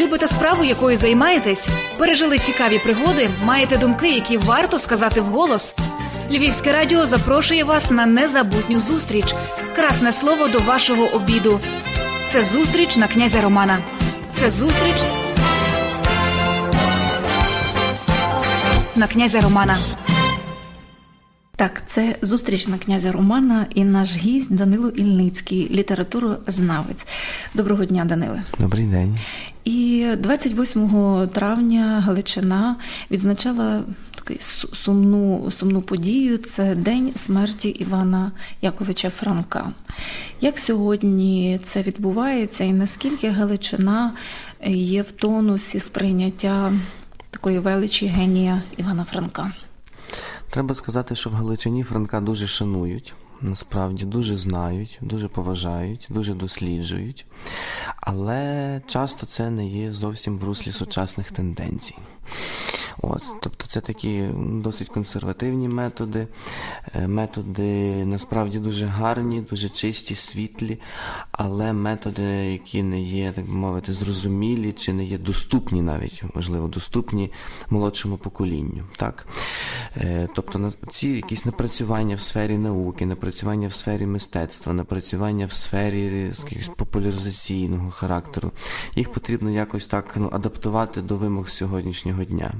Любите справу, якою займаєтесь? Пережили цікаві пригоди? Маєте думки, які варто сказати вголос? Львівське радіо запрошує вас на незабутню зустріч. Красне слово до вашого обіду. Це зустріч на князя Романа. Це зустріч на князя Романа. Так, це зустріч на князя Романа і наш гість Данило Ільницький, літературознавець. Доброго дня, Даниле. Добрий день. І 28 травня Галичина відзначала таку сумну, сумну подію. Це день смерті Івана Яковича Франка. Як сьогодні це відбувається, і наскільки Галичина є в тонусі сприйняття такої величі генія Івана Франка? Треба сказати, що в Галичині Франка дуже шанують, насправді дуже знають, дуже поважають, дуже досліджують. Але часто це не є зовсім в руслі сучасних тенденцій. От, тобто це такі досить консервативні методи, е, методи насправді дуже гарні, дуже чисті, світлі, але методи, які не є, так мовити, зрозумілі чи не є доступні навіть, можливо, доступні молодшому поколінню. Так? Е, Тобто ці якісь напрацювання в сфері науки, напрацювання в сфері мистецтва, напрацювання в сфері популяризаційного характеру, їх потрібно якось так ну, адаптувати до вимог сьогоднішнього дня.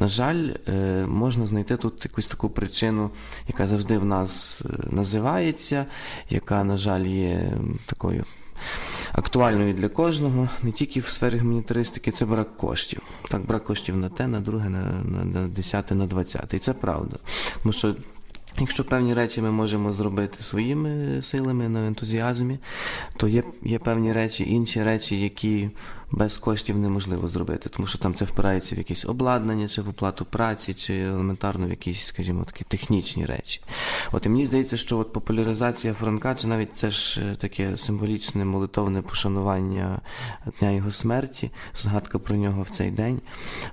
На жаль, е, можна знайти тут якусь таку причину, яка завжди в нас е, називається, яка, на жаль, є такою актуальною для кожного, не тільки в сфері гуманітаристики, це брак коштів. Так, брак коштів на те, на друге, на, на, на десяте, на двадцяте. І це правда. Тому що Якщо певні речі ми можемо зробити своїми силами на ентузіазмі, то є, є певні речі, інші речі, які без коштів неможливо зробити, тому що там це впирається в якесь обладнання, чи в оплату праці, чи елементарно в якісь, скажімо, такі технічні речі. От і мені здається, що от популяризація Франка, чи навіть це ж е, таке символічне молитовне пошанування дня його смерті, згадка про нього в цей день,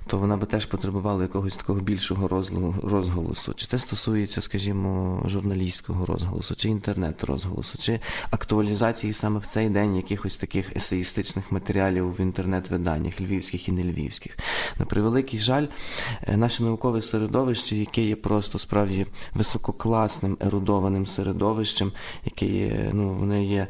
то вона би теж потребувала якогось такого більшого розголосу. Чи це стосується, скажімо, журналістського розголосу, чи інтернет-розголосу, чи актуалізації саме в цей день якихось таких есеїстичних матеріалів інтернет-виданнях, львівських і не львівських. На превеликий жаль, е, наше наукове середовище, яке є просто справді висококласним, ерудованим середовищем, яке є, ну, вони є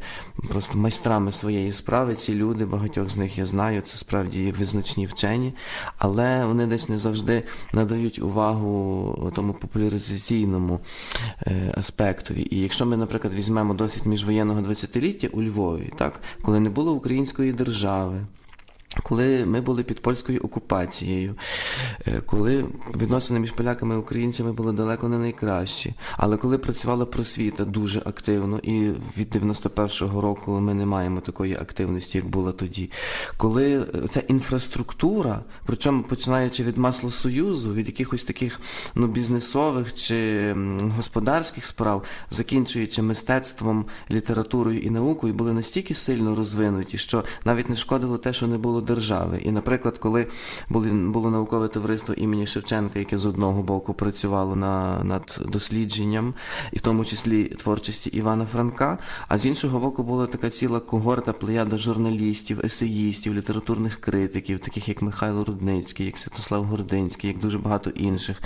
просто майстрами своєї справи. Ці люди, багатьох з них я знаю, це справді визначні вчені, але вони десь не завжди надають увагу тому популяризаційному е, аспектові. І якщо ми, наприклад, візьмемо досить міжвоєнного 20-ліття у Львові, так, коли не було української держави. Коли ми були під польською окупацією, е, коли відносини між поляками і українцями були далеко не найкращі, але коли працювала просвіта дуже активно, і від 91-го року ми не маємо такої активності, як була тоді, коли е, ця інфраструктура, причому починаючи від Маслосоюзу, від якихось таких ну, бізнесових чи господарських справ, закінчуючи мистецтвом, літературою і наукою, були настільки сильно розвинуті, що навіть не шкодило те, що не було держави. І, наприклад, коли були, було наукове товариство імені Шевченка, яке з одного боку працювало на, над дослідженням, і в тому числі творчості Івана Франка, а з іншого боку була така ціла когорта, плеяда журналістів, есеїстів, літературних критиків, таких як Михайло Рудницький, як Святослав Гординський, як дуже багато інших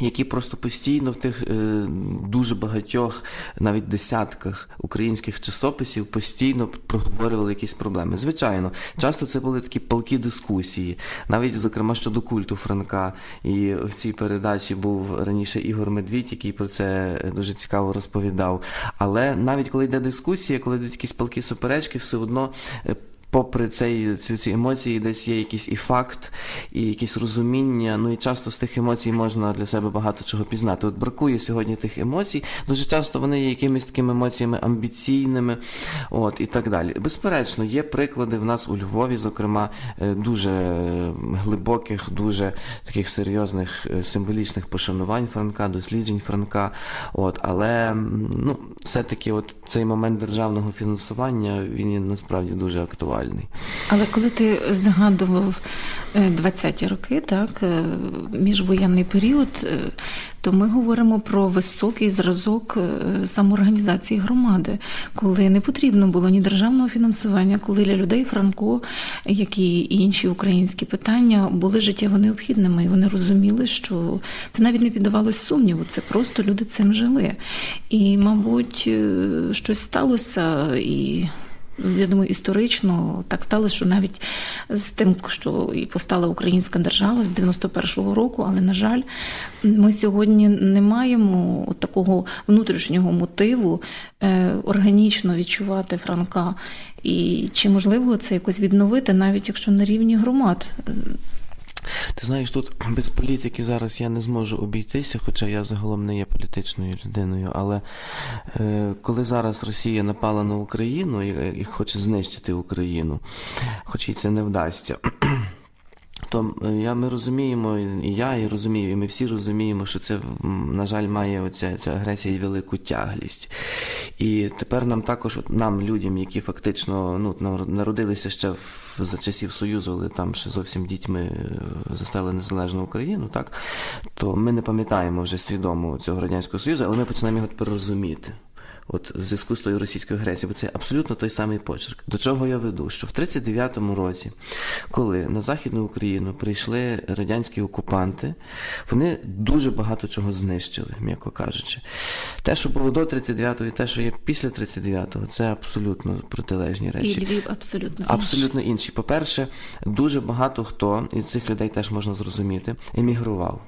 які просто постійно в тих е, дуже багатьох, навіть десятках українських часописів постійно проговорювали якісь проблеми. Звичайно, часто це були такі палкі дискусії, навіть зокрема щодо культу Франка. І в цій передачі був раніше Ігор Медвідь, який про це дуже цікаво розповідав. Але навіть коли йде дискусія, коли йдуть якісь палкі суперечки, все одно. Попри цей, ці, ці емоції, десь є якийсь і факт, і якесь розуміння. Ну і часто з тих емоцій можна для себе багато чого пізнати. От бракує сьогодні тих емоцій. Дуже часто вони є якимись такими емоціями амбіційними, от і так далі. Безперечно, є приклади в нас у Львові, зокрема, е, дуже е, глибоких, дуже таких серйозних е, символічних пошанувань Франка, досліджень Франка. От, але ну, все-таки, от цей момент державного фінансування він насправді дуже актуальний. Актуальний. Але коли ти згадував е, 20-ті роки, так, е, міжвоєнний період, е, то ми говоримо про високий зразок е, самоорганізації громади, коли не потрібно було ні державного фінансування, коли для людей Франко, як і інші українські питання, були життєво необхідними, і вони розуміли, що це навіть не піддавалось сумніву, це просто люди цим жили. І, мабуть, е, щось сталося і. Я думаю, історично так сталося, що навіть з тим, що і постала українська держава з 91-го року, але на жаль, ми сьогодні не маємо такого внутрішнього мотиву е, органічно відчувати Франка. І чи можливо це якось відновити, навіть якщо на рівні громад? Ти знаєш, тут без політики зараз я не зможу обійтися, хоча я загалом не є політичною людиною. Але е, коли зараз Росія напала на Україну і, і хоче знищити Україну, хоч їй це не вдасться. То е, я, ми розуміємо, і я і розумію, і ми всі розуміємо, що це, на жаль, має оця ця агресія і велику тяглість. І тепер нам також, нам, людям, які фактично ну, нар- народилися ще в, за часів Союзу, але там ще зовсім дітьми е, застали незалежну Україну, так, то ми не пам'ятаємо вже свідомо цього Радянського Союзу, але ми починаємо його тепер розуміти. От в зв'язку з тою російською агресією, бо це абсолютно той самий почерк. До чого я веду? Що в 39-му році, коли на Західну Україну прийшли радянські окупанти, вони дуже багато чого знищили, м'яко кажучи. Те, що було до 39-го, і те, що є після 39-го, це абсолютно протилежні І речі. Львів абсолютно. Абсолютно інші. По-перше, дуже багато хто, і цих людей теж можна зрозуміти, емігрував.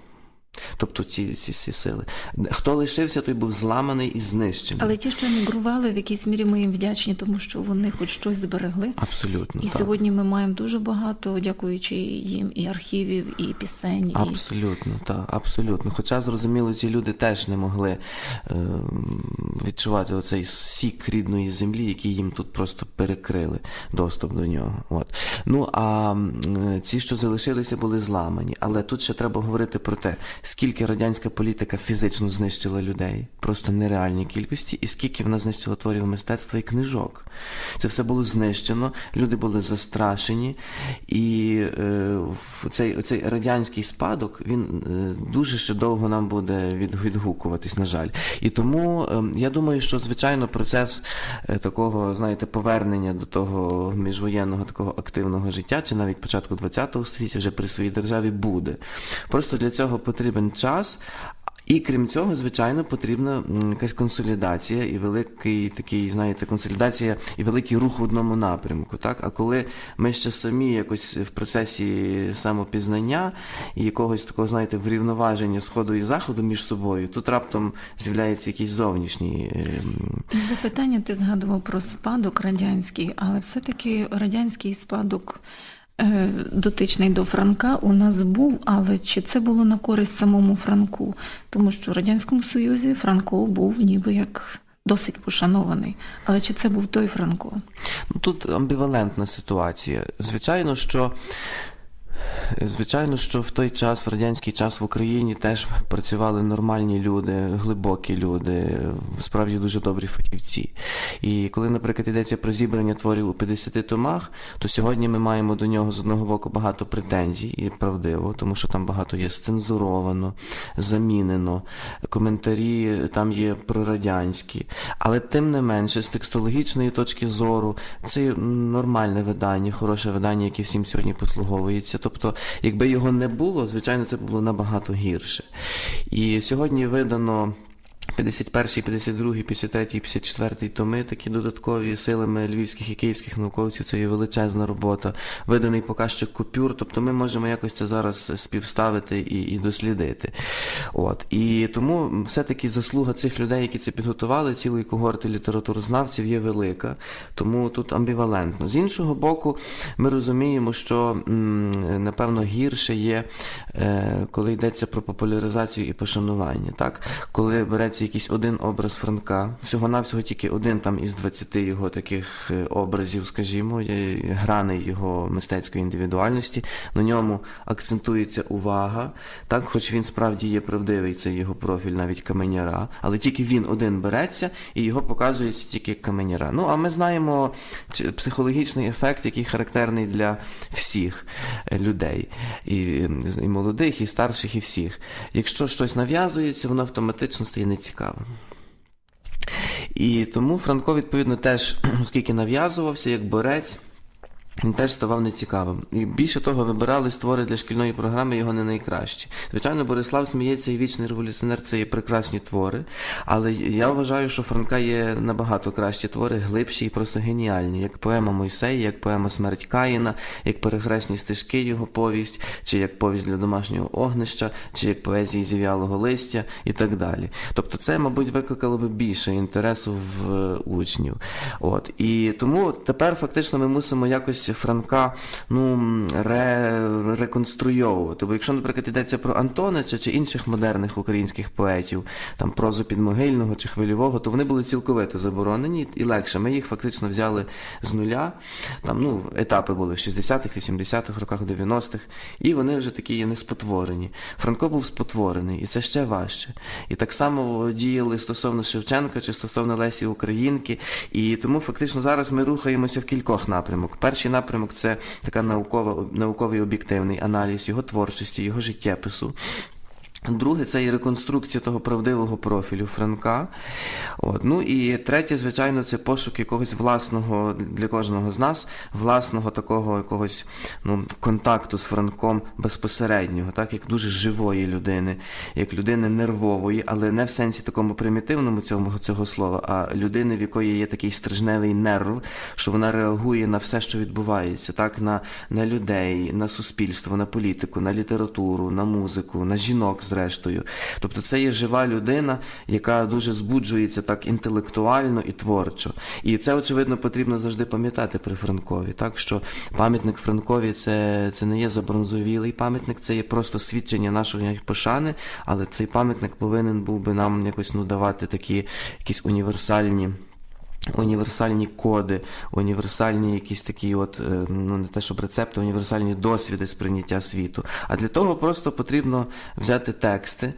Тобто ці, ці, ці сили. Хто лишився, той був зламаний і знищений. Але ті, що емігрували, в якійсь мірі ми їм вдячні, тому що вони хоч щось зберегли. Абсолютно. І так. сьогодні ми маємо дуже багато, дякуючи їм, і архівів, і пісень, і Абсолютно, так, абсолютно. Хоча, зрозуміло, ці люди теж не могли е, відчувати оцей сік рідної землі, який їм тут просто перекрили доступ до нього. От. Ну а ці, що залишилися, були зламані. Але тут ще треба говорити про те, скільки радянська політика фізично знищила людей, просто нереальні кількості, і скільки вона знищила творів мистецтва і книжок. Це все було знищено, люди були застрашені, і е, цей, оцей радянський спадок він е, дуже ще довго нам буде від, відгукуватись, на жаль. І тому е, я думаю, що звичайно процес е, такого, знаєте, повернення до того міжвоєнного такого активного життя, чи навіть початку ХХ століття вже при своїй державі буде. Просто для цього потрібен час. І крім цього, звичайно, потрібна якась консолідація і великий такий, знаєте, консолідація і великий рух в одному напрямку. Так? А коли ми ще самі якось в процесі самопізнання і якогось такого, знаєте, врівноваження сходу і заходу між собою, тут раптом з'являється якийсь зовнішній. ем, запитання ти згадував про спадок радянський, але все-таки радянський спадок дотичний до Франка у нас був, але чи це було на користь самому Франку? Тому що в Радянському Союзі Франко був ніби як досить пошанований. Але чи це був той Франко? Ну, тут амбівалентна ситуація. Звичайно, що. Звичайно, що в той час, в радянський час в Україні теж працювали нормальні люди, глибокі люди, справді дуже добрі фахівці. І коли, наприклад, йдеться про зібрання творів у 50 томах, то сьогодні ми маємо до нього з одного боку багато претензій, і правдиво, тому що там багато є сцензуровано, замінено, коментарі там є прорадянські. Але тим не менше, з текстологічної точки зору, це нормальне видання, хороше видання, яке всім сьогодні послуговується. Тобто, якби його не було, звичайно, це було набагато гірше. І сьогодні видано. 51, 52, 53, 54 томи, такі додаткові силами львівських і київських науковців, це є величезна робота, виданий показчик купюр, тобто ми можемо якось це зараз співставити і, і дослідити. От. І тому все-таки заслуга цих людей, які це підготували, цілої когорти літературознавців є велика, тому тут амбівалентно. З іншого боку, ми розуміємо, що напевно гірше є, е, коли йдеться про популяризацію і пошанування. Так? Коли береться якийсь один образ Франка. Всього-навсього тільки один там із 20 його таких е, образів, скажімо, є граней його мистецької індивідуальності. На ньому акцентується увага, так, хоч він справді є правдивий, це його профіль, навіть каменяра, але тільки він один береться і його показується тільки як каменяра. Ну, а ми знаємо психологічний ефект, який характерний для всіх е, людей, і, і молодих, і старших, і всіх. Якщо щось нав'язується, воно автоматично стає нецікавим. І тому Франко, відповідно, теж, оскільки нав'язувався як борець, він теж ставав нецікавим. І більше того, вибирали створи для шкільної програми його не найкращі. Звичайно, Борислав сміється і вічний революціонер це є прекрасні твори. Але я вважаю, що Франка є набагато кращі твори, глибші і просто геніальні, як поема Мойсей, як поема Смерть Каїна, як перехресні стежки його повість, чи як повість для домашнього огнища, чи як поезії зів'ялого листя і так далі. Тобто, це, мабуть, викликало би більше інтересу в е, учнів. От і тому тепер фактично ми мусимо якось Франка ну ре, реконструйовувати. Бо якщо, наприклад, йдеться про Антонича чи інших модерних українських поетів, там прозу підмогильного чи хвильового, то вони були цілковито заборонені і легше. Ми їх фактично взяли з нуля. Там ну етапи були в 60-х, 80-х роках, 90-х, і вони вже такі є неспотворені. Франко був спотворений, і це ще важче. І так само діяли стосовно Шевченка чи стосовно Лесі Українки. І тому фактично зараз ми рухаємося в кількох напрямок. Перший напрямок це така наукова, науковий об'єктивний аналіз його творчості, його життєпису. Друге, це і реконструкція того правдивого профілю Франка. От. Ну і третє, звичайно, це пошук якогось власного для кожного з нас, власного такого якогось ну, контакту з Франком безпосереднього, так, як дуже живої людини, як людини нервової, але не в сенсі такому примітивному цього, цього слова, а людини, в якої є такий стрижневий нерв, що вона реагує на все, що відбувається, так, на, на людей, на суспільство, на політику, на літературу, на музику, на жінок зрештою. Тобто це є жива людина, яка дуже збуджується так інтелектуально і творчо. І це, очевидно, потрібно завжди пам'ятати при Франкові, так що пам'ятник Франкові це, це не є забронзовілий пам'ятник, це є просто свідчення нашої пошани, але цей пам'ятник повинен був би нам якось ну, давати такі якісь універсальні. Універсальні коди, універсальні якісь такі, от е, ну не те, щоб рецепти, універсальні досвіди сприйняття світу. А для того просто потрібно взяти тексти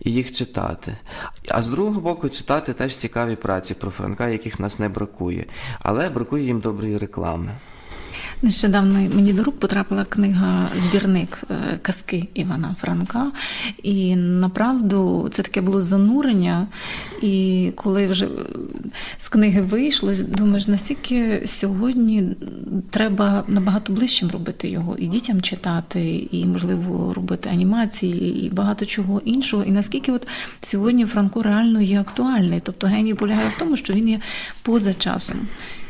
і їх читати. А з другого боку, читати теж цікаві праці про Франка, яких нас не бракує, але бракує їм доброї реклами. Нещодавно мені до рук потрапила книга збірник е, казки Івана Франка. І направду це таке було занурення. І коли вже е, з книги вийшло, думаєш, настільки сьогодні треба набагато ближчим робити його, і дітям читати, і можливо робити анімації, і багато чого іншого. І наскільки от сьогодні Франко реально є актуальний. Тобто геній полягає в тому, що він є поза часом.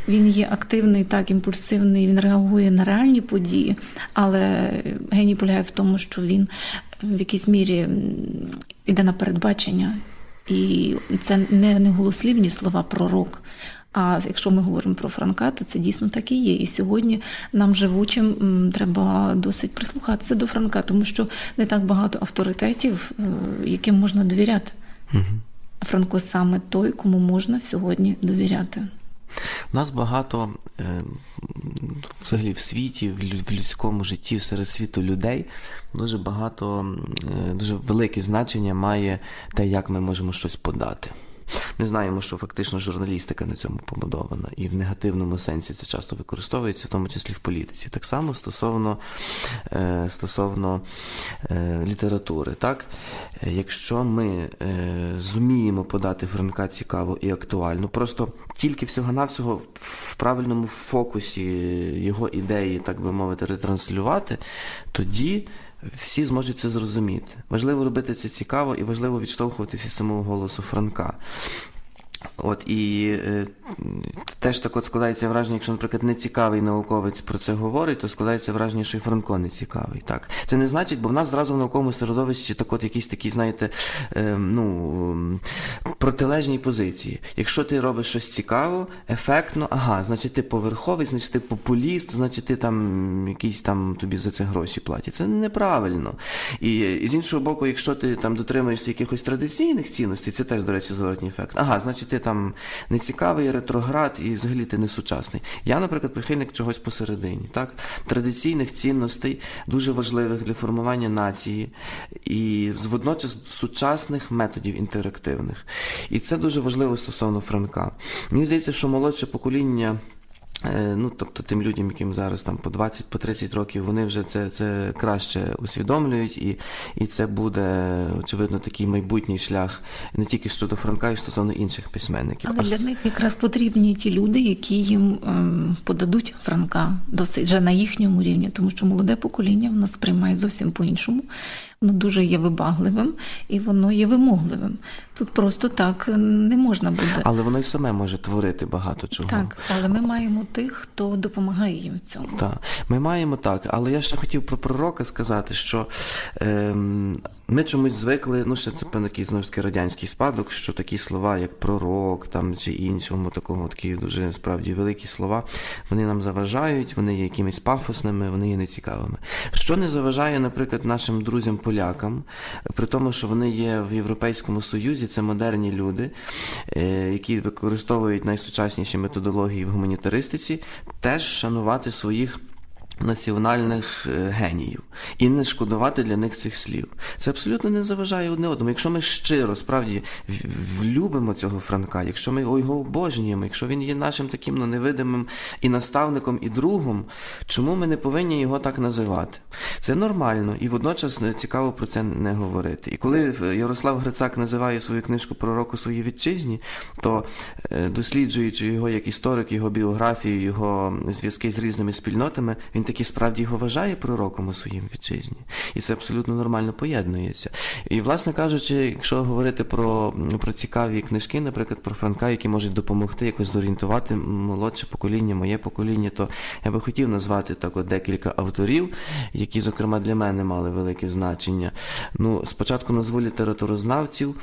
Він є активний, так імпульсивний, він реагує на реальні події, але геній полягає в тому, що він в якійсь мірі йде на передбачення. І це не, не голослівні слова пророк. А якщо ми говоримо про Франка, то це дійсно так і є. І сьогодні нам живучим треба досить прислухатися до Франка, тому що не так багато авторитетів, е, яким можна довіряти. Угу. Франко саме той, кому можна сьогодні довіряти. У нас багато е, взагалі в світі, в людському житті, серед світу людей дуже багато, е, дуже велике значення має те, як ми можемо щось подати. Ми знаємо, що фактично журналістика на цьому побудована, і в негативному сенсі це часто використовується, в тому числі в політиці. Так само стосовно, е, стосовно е, літератури. Так? Якщо ми е, зуміємо подати Франка цікаво і актуально, просто тільки всього-навсього в правильному фокусі його ідеї, так би мовити, ретранслювати, тоді всі зможуть це зрозуміти. Важливо робити це цікаво і важливо відштовхуватися від самого голосу Франка. От і е, теж так от складається враження, якщо, наприклад, нецікавий науковець про це говорить, то складається враження, що і Франко не цікавий. Так. Це не значить, бо в нас зразу в науковому середовищі так от якісь такі, знаєте, е, ну, протилежні позиції. Якщо ти робиш щось цікаво, ефектно, ага, значить ти поверховий, значить ти популіст, значить ти там якісь там тобі за це гроші платять. Це неправильно. І, і з іншого боку, якщо ти там дотримуєшся якихось традиційних цінностей, це теж, до речі, зворотній ефект. Ага, значить ти там нецікавий, ретроград і взагалі ти не сучасний. Я, наприклад, прихильник чогось посередині. Так? Традиційних цінностей, дуже важливих для формування нації, і водночас сучасних методів інтерактивних. І це дуже важливо стосовно Франка. Мені здається, що молодше покоління. Е, Ну, тобто тим людям, яким зараз там по 20, по 30 років, вони вже це, це краще усвідомлюють, і, і це буде, очевидно, такий майбутній шлях не тільки щодо Франка, і стосовно інших письменників. Але для них якраз потрібні ті люди, які їм ем, подадуть Франка досить вже на їхньому рівні, тому що молоде покоління воно сприймає зовсім по-іншому. Воно дуже є вибагливим і воно є вимогливим. Тут просто так не можна буде. Але воно й саме може творити багато чого. Так, але ми маємо тих, хто допомагає їм в цьому. Так, ми маємо так, але я ще хотів про пророка сказати, що ем, ми чомусь звикли, ну ще це певно такий знову ж таки радянський спадок, що такі слова, як пророк там чи іншому, такого такі дуже справді великі слова, вони нам заважають, вони є якимись пафосними, вони є нецікавими. Що не заважає, наприклад, нашим друзям-полякам, при тому, що вони є в Європейському Союзі, це модерні люди, е, які використовують найсучасніші методології в гуманітаристиці, теж шанувати своїх. Національних е, геніїв і не шкодувати для них цих слів. Це абсолютно не заважає одне одному. Якщо ми щиро справді влюбимо цього Франка, якщо ми його обожнюємо, якщо він є нашим таким ну, невидимим і наставником, і другом, чому ми не повинні його так називати? Це нормально і водночас е, цікаво про це не говорити. І коли е, Ярослав Грицак називає свою книжку Пророку своїй вітчизні, то досліджуючи його як історик, його біографію, його зв'язки з різними спільнотами, він таки справді його вважає пророком у своїм вітчизні. І це абсолютно нормально поєднується. І, власне кажучи, якщо говорити про, про цікаві книжки, наприклад, про Франка, які можуть допомогти якось зорієнтувати молодше покоління, моє покоління, то я би хотів назвати так от декілька авторів, які, зокрема, для мене мали велике значення. Ну, спочатку назву літературознавців.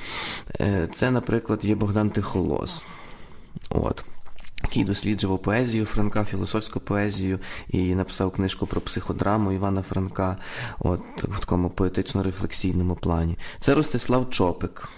Е, Це, наприклад, є Богдан Тихолос. От. Який досліджував поезію Франка, філософську поезію, і написав книжку про психодраму Івана Франка, от в такому поетично-рефлексійному плані. Це Ростислав Чопик,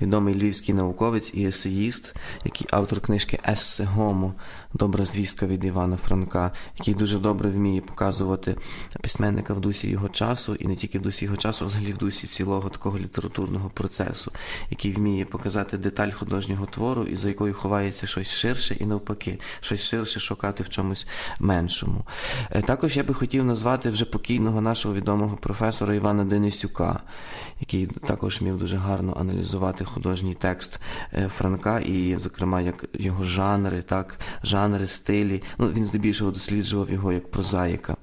відомий львівський науковець і есеїст, який автор книжки Есе Гомо, добра звістка від Івана Франка, який дуже добре вміє показувати письменника в дусі його часу, і не тільки в дусі його часу, а взагалі в дусі цілого такого літературного процесу, який вміє показати деталь художнього твору, і за якою ховається щось ширше, і навпаки, щось ширше шукати в чомусь меншому. Е, Також я би хотів назвати вже покійного нашого відомого професора Івана Денисюка, який також вмів дуже гарно аналізувати художній текст е, Франка, і, зокрема, як його жанри, так, жанри, стилі. Ну, він здебільшого досліджував його як прозаїка.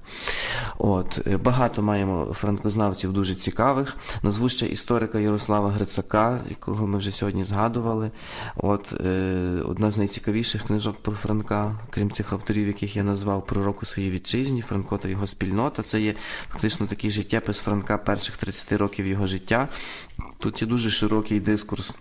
От, е, багато маємо франкознавців дуже цікавих. Назву ще історика Ярослава Грицака, якого ми вже сьогодні згадували. От, е, одна з найцікавіших книжок про Франка, крім цих авторів, яких я назвав пророку своїй вітчизні, Франко та його спільнота. Це є фактично такий життєпис Франка перших 30 років його життя. Тут є дуже широкий дискурс.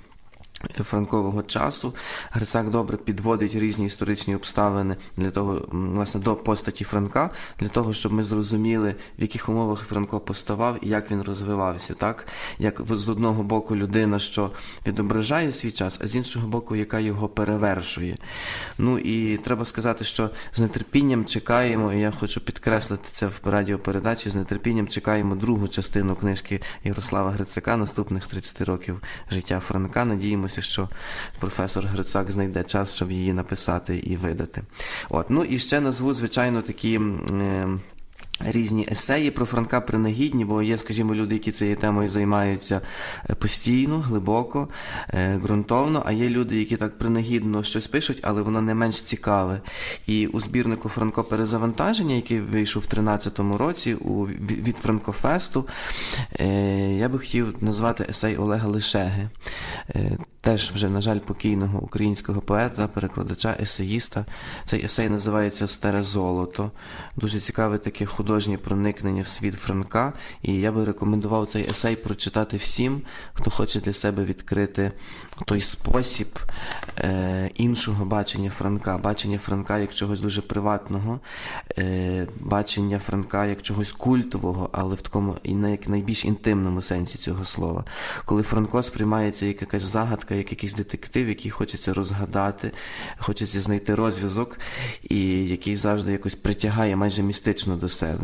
Франкового часу Грицак добре підводить різні історичні обставини для того, власне, до постаті Франка, для того, щоб ми зрозуміли, в яких умовах Франко поставав і як він розвивався, так як з одного боку людина, що відображає свій час, а з іншого боку, яка його перевершує. Ну і треба сказати, що з нетерпінням чекаємо, і я хочу підкреслити це в радіопередачі. З нетерпінням чекаємо другу частину книжки Ярослава Грицака наступних 30 років життя Франка. Надіємося, що професор Грицак знайде час, щоб її написати і видати. От, ну і ще назву, звичайно, такі. Різні есеї про Франка принагідні, бо є, скажімо, люди, які цією темою займаються е, постійно, глибоко, е, ґрунтовно, а є люди, які так принагідно щось пишуть, але воно не менш цікаве. І у збірнику Франко перезавантаження, який вийшов в 13-му році у, від Франкофесту, е, я би хотів назвати есей Олега Лишеги. Теж вже, на жаль, покійного українського поета, перекладача, есеїста. Цей есей називається Старе золото. Дуже цікаве таке художнє проникнення в світ Франка. І я би рекомендував цей есей прочитати всім, хто хоче для себе відкрити той спосіб е, іншого бачення Франка, бачення Франка як чогось дуже приватного, е, бачення Франка як чогось культового, але в такому і на як найбільш інтимному сенсі цього слова. Коли Франко сприймається як якась загадка, як якийсь детектив, який хочеться розгадати, хочеться знайти розв'язок, і який завжди якось притягає майже містично до себе.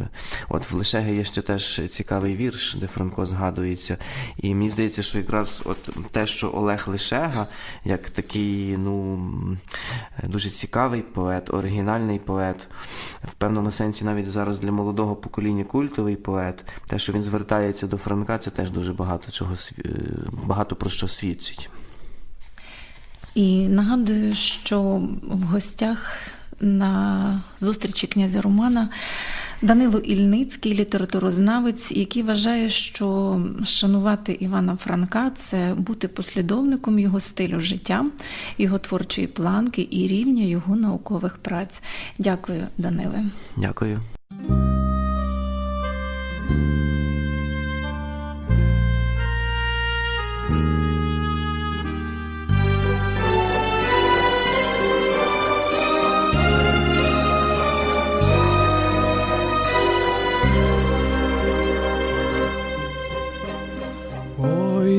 От в Лишеги є ще теж цікавий вірш, де Франко згадується. І мені здається, що якраз от те, що Олег Лишега, як такий, ну дуже цікавий поет, оригінальний поет, в певному сенсі навіть зараз для молодого покоління культовий поет, те, що він звертається до Франка, це теж дуже багато чого е, багато про що свідчить. І нагадую, що в гостях на зустрічі князя Романа Данило Ільницький, літературознавець, який вважає, що шанувати Івана Франка це бути послідовником його стилю життя, його творчої планки і рівня його наукових праць. Дякую, Даниле. Дякую.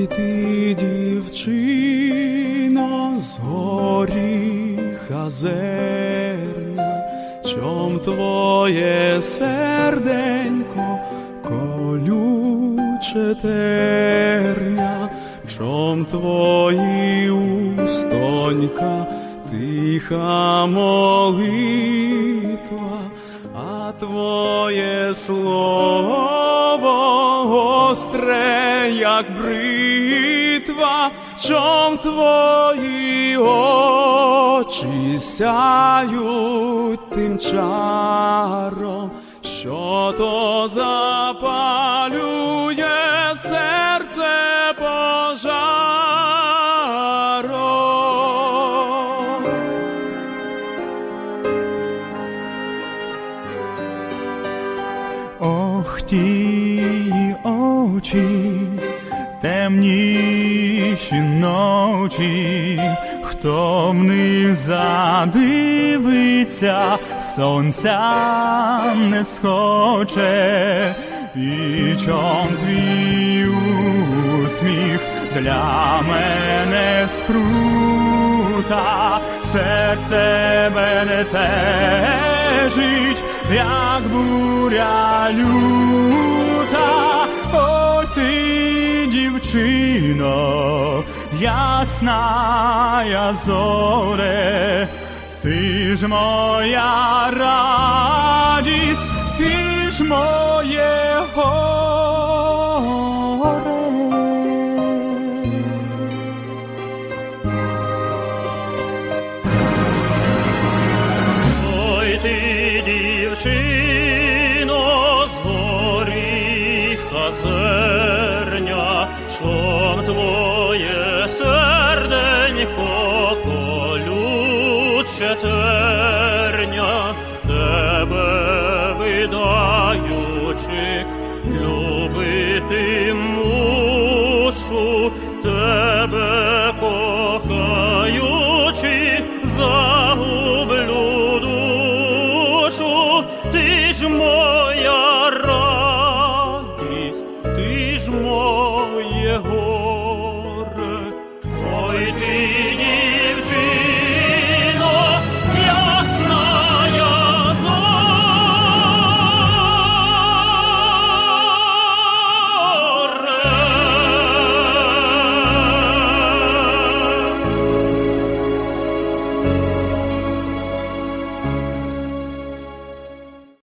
Ти, дівчино, з горіха зерня, чом твоє серденько колюче терня, чом твої устонька тиха молитва, а твоє слово гостре, як бритва, чом твої очі сяють тим чаром, що то запалює серце пожаром. Ох, ті очі, темніші ночі, хто в них задивиться, сонця не схоче, і чом твій усміх для мене скрута, серце мене тежить, як буря люта, дівчино, ясна я зоре, ти ж моя радість, ти ж моє Lord.